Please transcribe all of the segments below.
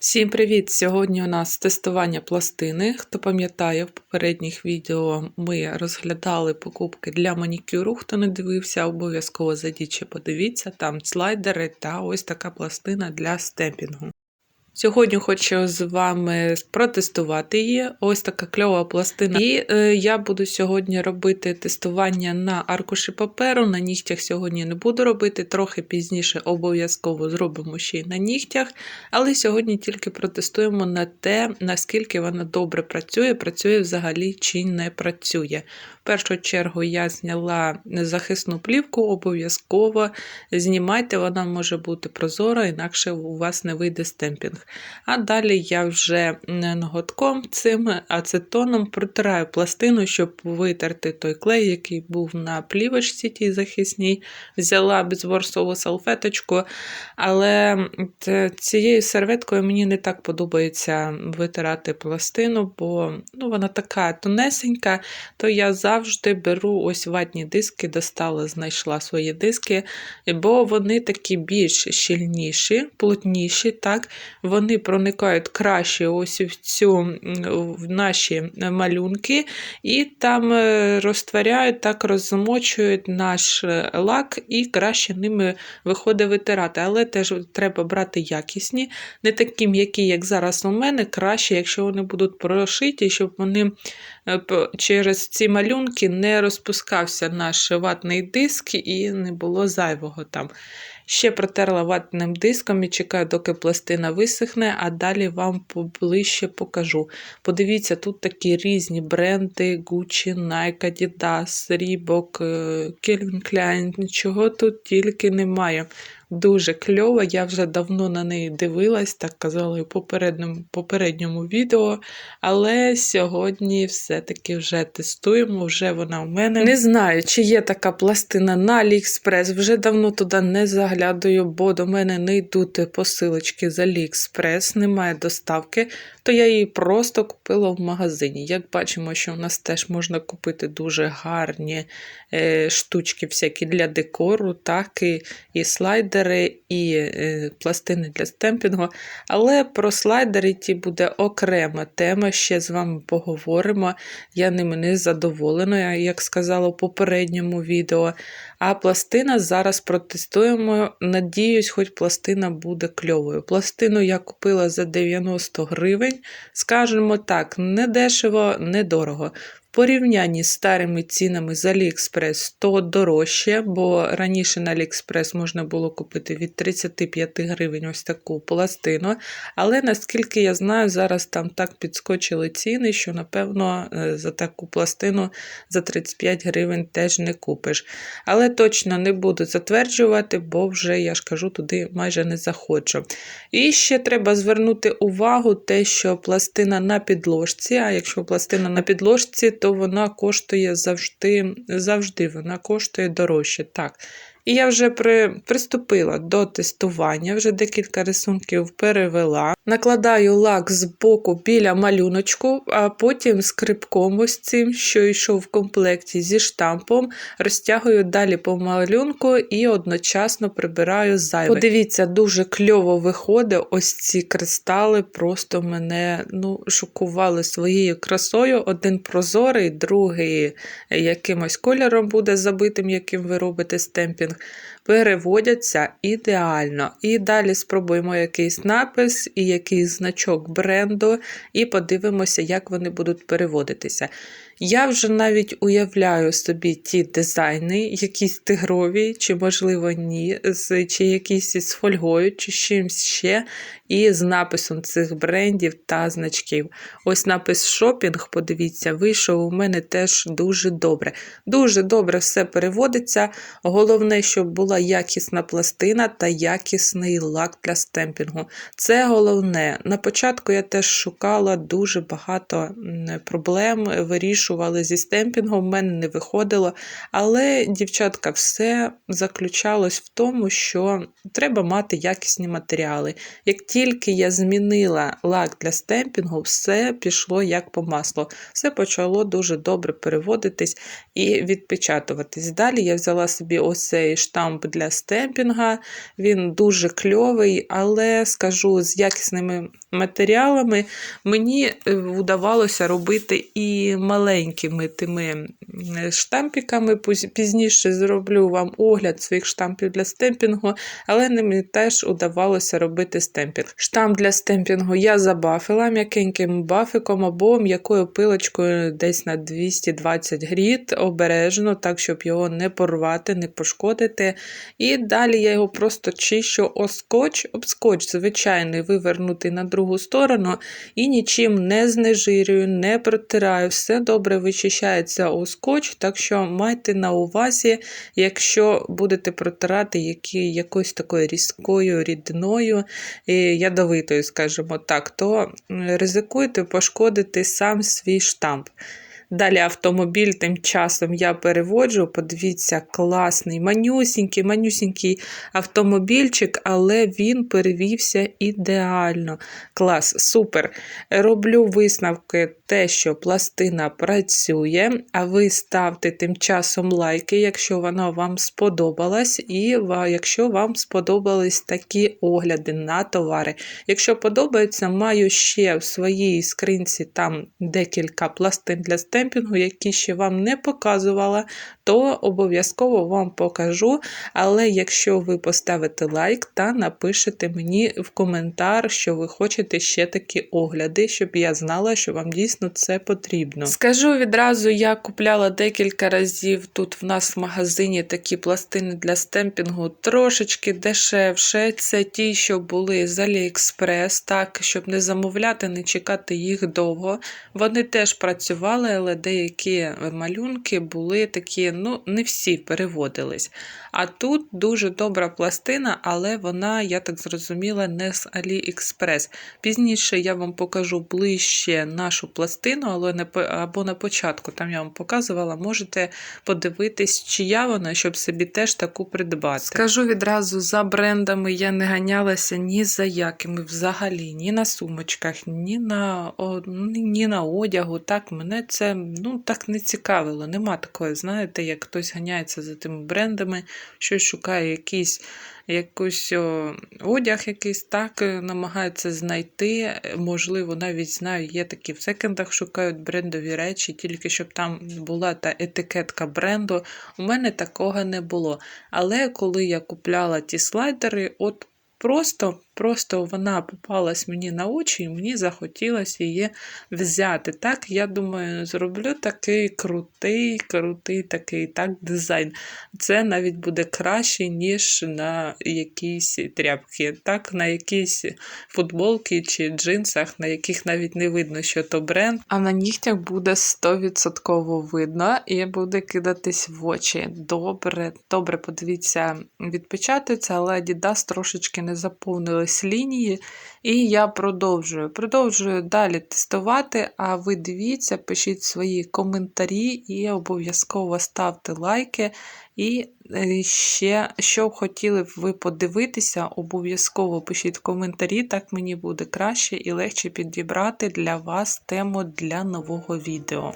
Всім привіт! Сьогодні у нас тестування пластини. Хто пам'ятає, в попередніх відео ми розглядали покупки для манікюру. Хто не дивився, обов'язково зайдіть ще подивіться. Там слайдери та ось така пластина для стемпінгу. Сьогодні хочу з вами протестувати її. Ось така кльова пластина. І е, я буду сьогодні робити тестування на аркуші паперу. На нігтях сьогодні не буду робити, трохи пізніше обов'язково зробимо ще й на нігтях. Але сьогодні тільки протестуємо на те, наскільки вона добре працює, працює взагалі чи не працює. В першу чергу я зняла захисну плівку, обов'язково знімайте, вона може бути прозора, інакше у вас не вийде стемпінг. А далі я вже ноготком цим ацетоном протираю пластину, щоб витерти той клей, який був на плівочці тій захисній. Взяла безворсову салфеточку, але цією серветкою мені не так подобається витирати пластину, бо ну, вона така тонесенька, то я завжди беру ось ватні диски, достала, знайшла свої диски, бо вони такі більш щільніші, плотніші. так, Вони проникають краще ось в цю в наші малюнки, і там е, розтворяють, так розмочують наш е, лак і краще ними виходить витирати. Але теж треба брати якісні, не такі м'які, як зараз у мене, краще, якщо вони будуть прошиті, щоб вони через ці малюнки не розпускався наш ватний диск і не було зайвого там. Ще протерла ватним диском і чекаю, доки пластина висохне, а далі вам поближче покажу. Подивіться, тут такі різні бренди: Gucci, Nike, Adidas, Reebok, Calvin Klein, нічого тут тільки немає. Дуже кльова, я вже давно на неї дивилась, так казала у попередньому попередньому відео. Але сьогодні все-таки вже тестуємо, вже вона у мене. Не знаю, чи є така пластина на AliExpress, вже давно туди не заглядаю, бо до мене не йдуть посилочки з AliExpress, немає доставки, то я її просто купила в магазині. Як бачимо, що у нас теж можна купити дуже гарні е, штучки всякі для декору, так і, і слайдери слайдери і е, пластини для стемпінгу. Але про слайдери ті буде окрема тема, ще з вами поговоримо. Я ними не задоволена, як сказала в попередньому відео. А пластина зараз протестуємо. Надіюсь, хоч пластина буде кльовою. Пластину я купила за 90 гривень. Скажемо так, не дешево, не дорого порівнянні з старими цінами з AliExpress, то дорожче, бо раніше на AliExpress можна було купити від 35 гривень ось таку пластину. Але наскільки я знаю, зараз там так підскочили ціни, що, напевно, е, за таку пластину за 35 гривень теж не купиш. Але точно не буду затверджувати, бо вже, я ж кажу, туди майже не заходжу. І ще треба звернути увагу, те, що пластина на підложці, а якщо пластина на підложці, то вона коштує завжди, завжди вона коштує дорожче. Так, і я вже при, приступила до тестування, вже декілька рисунків перевела. Накладаю лак з боку біля малюночку, а потім скрипком ось цим, що йшов в комплекті зі штампом, розтягую далі по малюнку і одночасно прибираю зайве. Подивіться, дуже кльово виходить. Ось ці кристали просто мене ну, шокували своєю красою. Один прозорий, другий якимось кольором буде забитим, яким ви робите стемпінг переводяться ідеально. І далі спробуємо якийсь напис і якийсь значок бренду, і подивимося, як вони будуть переводитися. Я вже навіть уявляю собі ті дизайни, якісь тигрові, чи, можливо, ні, чи якісь з фольгою, чи чимось ще, і з написом цих брендів та значків. Ось напис шопінг, подивіться, вийшов у мене теж дуже добре. Дуже добре все переводиться. Головне, щоб була якісна пластина та якісний лак для стемпінгу. Це головне. На початку я теж шукала дуже багато проблем, вирішувала зі стемпінгом, в мене не виходило. Але, дівчатка, все заключалось в тому, що треба мати якісні матеріали. Як тільки я змінила лак для стемпінгу, все пішло як по маслу. Все почало дуже добре переводитись і відпечатуватись. Далі я взяла собі ось цей штамп для стемпінга. Він дуже кльовий, але скажу, з якісними матеріалами мені е, вдавалося робити і маленькими тими штампіками. Пізніше зроблю вам огляд своїх штампів для стемпінгу, але ними теж удавалося робити стемпінг. Штамп для стемпінгу я забафила м'якеньким бафиком або м'якою пилочкою десь на 220 гріт, обережно, так, щоб його не порвати, не пошкодити. І далі я його просто чищу о скотч, об скотч звичайний вивернутий на другу сторону, і нічим не знежирюю, не протираю. Все добре вичищається у скотч, так що майте на увазі, якщо будете протирати які, якоюсь такою різкою рідною, і ядовитою, скажімо так, то ризикуйте пошкодити сам свій штамп. Далі автомобіль тим часом я переводжу. Подивіться, класний, манюсінький, манюсінький автомобільчик, але він перевівся ідеально. Клас, супер. Роблю висновки те, що пластина працює, а ви ставте тим часом лайки, якщо вона вам сподобалась, і якщо вам сподобались такі огляди на товари. Якщо подобається, маю ще в своїй скринці там декілька пластин для стемпінгу, які ще вам не показувала, то обов'язково вам покажу. Але якщо ви поставите лайк та напишете мені в коментар, що ви хочете ще такі огляди, щоб я знала, що вам дійсно це потрібно. Скажу відразу, я купляла декілька разів тут в нас в магазині такі пластини для стемпінгу трошечки дешевше. Це ті, що були з AliExpress, так, щоб не замовляти, не чекати їх довго. Вони теж працювали, але деякі малюнки були такі, ну, не всі переводились. А тут дуже добра пластина, але вона, я так зрозуміла, не з AliExpress. Пізніше я вам покажу ближче нашу пластину, але не або на початку, там я вам показувала, можете подивитись, чия вона, щоб собі теж таку придбати. Скажу відразу, за брендами я не ганялася ні за якими взагалі, ні на сумочках, ні на, о, ні на одягу. Так, мене це ну, так не цікавило. Нема такої, знаєте, як хтось ганяється за тими брендами, щось шукає якийсь якийсь одяг якийсь так е, намагається знайти. Можливо, навіть знаю, є такі в секендах шукають брендові речі, тільки щоб там була та етикетка бренду. У мене такого не було. Але коли я купляла ті слайдери, от просто, просто вона попалась мені на очі, і мені захотілося її взяти. Так, я думаю, зроблю такий крутий, крутий такий так, дизайн. Це навіть буде краще, ніж на якісь тряпки. Так, на якісь футболки чи джинсах, на яких навіть не видно, що то бренд. А на нігтях буде 100% видно і буде кидатись в очі. Добре, добре, подивіться, відпечатується, але Adidas трошечки не заповнились лінії. І я продовжую. Продовжую далі тестувати. А ви дивіться, пишіть свої коментарі і обов'язково ставте лайки. І е, ще, що б хотіли б ви подивитися, обов'язково пишіть коментарі, так мені буде краще і легше підібрати для вас тему для нового відео.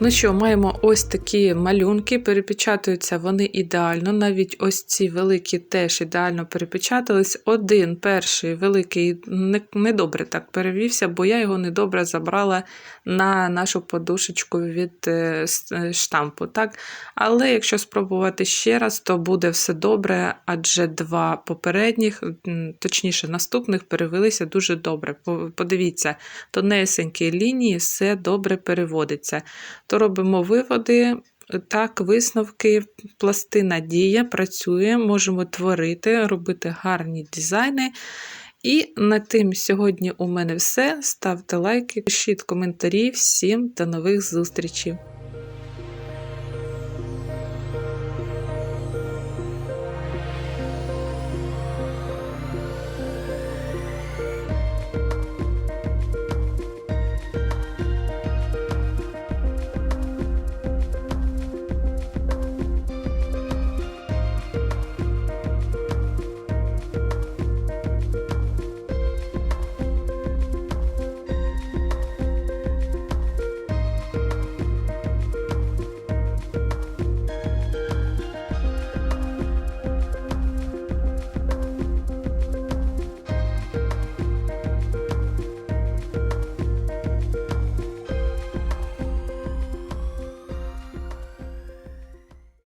Ну що, маємо ось такі малюнки, перепечатуються вони ідеально. Навіть ось ці великі теж ідеально перепечатались. Один перший великий не- недобре так перевівся, бо я його недобре забрала на нашу подушечку від е, е, штампу. Так? Але якщо спробувати ще раз, то буде все добре, адже два попередніх, точніше наступних, перевелися дуже добре. Подивіться, тонесенькі лінії, все добре переводиться. То робимо виводи. Так, висновки, пластина діє, працює, можемо творити, робити гарні дизайни. І на тим сьогодні у мене все. Ставте лайки, пишіть коментарі. Всім до нових зустрічей!